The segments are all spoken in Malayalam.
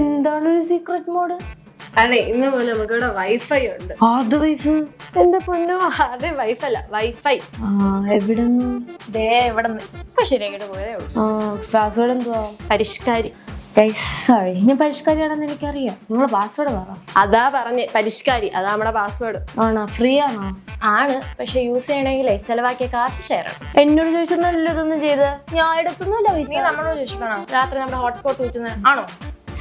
എന്താണ് ഒരു സീക്രട്ട് മോഡ് അതെ ഇന്ന് പോലെ നമുക്ക് ഇവിടെ വൈഫൈ ഉണ്ട്. ആദ്യ വൈഫ് എന്താ പൊന്നോ? അതെ വൈഫ് അല്ല വൈഫൈ ആ എവിടെ ദേ എവിടെ ഇപ്പൊ ശരിയാക്കിട്ട് പോയതേ ഉള്ളൂ. ആ പാസ്വേഡ് എന്തുവാ? പരിഷ്കാരി. ഗൈസ് സോറി ഞാൻ പരിഷ്കാരിയാണെന്ന് എനിക്കറിയാം. നിങ്ങൾ പാസ്വേഡ് പറ. അതാ പറഞ്ഞേ പരിഷ്കാരി. അതാ നമ്മുടെ പാസ്വേഡ് ആണോ? ഫ്രീ ആണോ? ആണ് പക്ഷെ യൂസ് ചെയ്യണമെങ്കിലേ ചെലവാക്കിയ കാശ് ഷെയർ ആണ് എന്നോട് ചോദിച്ചൊന്നും ഇതൊന്നും ചെയ്ത്? ഞാൻ എടുത്തൊന്നുമില്ല നമ്മളോട് ചോദിച്ചിട്ടാണോ രാത്രി നമ്മുടെ ഹോട്ട്സ്പോട്ട് ഊറ്റുന്നത് ആണോ?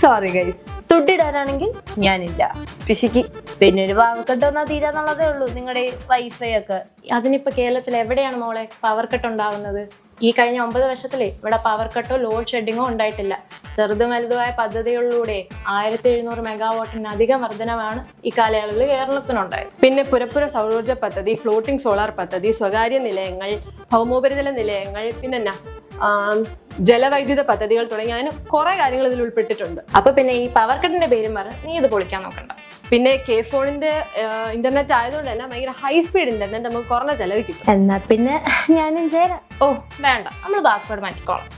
സോറി ഗൈസ് തുട്ടിടാനാണെങ്കിൽ ഞാനില്ല. പിശുക്കി പിന്നെ ഒരു പാവക്കെട്ട് വന്നാൽ തീരാന്നുള്ളതേ ഉള്ളൂ. നിങ്ങളുടെ വൈഫൈ ഒക്കെ. അതിനിപ്പോ കേരളത്തിൽ എവിടെയാണ് മോളെ പവർ കട്ട് ഉണ്ടാവുന്നത്? ഈ കഴിഞ്ഞ ഒമ്പത് വർഷത്തിലെ ഇവിടെ പവർ കട്ടോ ലോഡ് ഷെഡിങ്ങോ ഉണ്ടായിട്ടില്ല. ചെറുതും വലുതുമായ പദ്ധതികളിലൂടെ ആയിരത്തി എഴുന്നൂറ് മെഗാവാട്ടിന് അധികം വർധനവാണ് ഈ കാലയളവിൽ കേരളത്തിനുണ്ടായത്. പിന്നെ പുരപ്പുര സൗരോർജ പദ്ധതി ഫ്ലോട്ടിംഗ് സോളാർ പദ്ധതി സ്വകാര്യ നിലയങ്ങൾ ഭൗമോപരിതല നിലയങ്ങൾ പിന്നെ ജലവൈദ്യുത പദ്ധതികൾ തുടങ്ങി അങ്ങനെ കുറെ കാര്യങ്ങൾ ഇതിൽ ഉൾപ്പെട്ടിട്ടുണ്ട്. അപ്പൊ പിന്നെ ഈ പവർ കട്ടിന്റെ പേരും പറഞ്ഞ് നീ ഇത് പൊളിക്കാൻ നോക്കണ്ട. പിന്നെ കെ ഫോണിന്റെ ഇന്റർനെറ്റ് ആയതുകൊണ്ട് തന്നെ ഭയങ്കര ഹൈ സ്പീഡ് ഇന്റർനെറ്റ് നമുക്ക് കുറഞ്ഞ ചെലവ് കിട്ടും. എന്നാ പിന്നെ ഞാനും ചേരാം. ഓ വേണ്ട. നമ്മൾ പാസ്വേഡ് മാറ്റിക്കോളാം.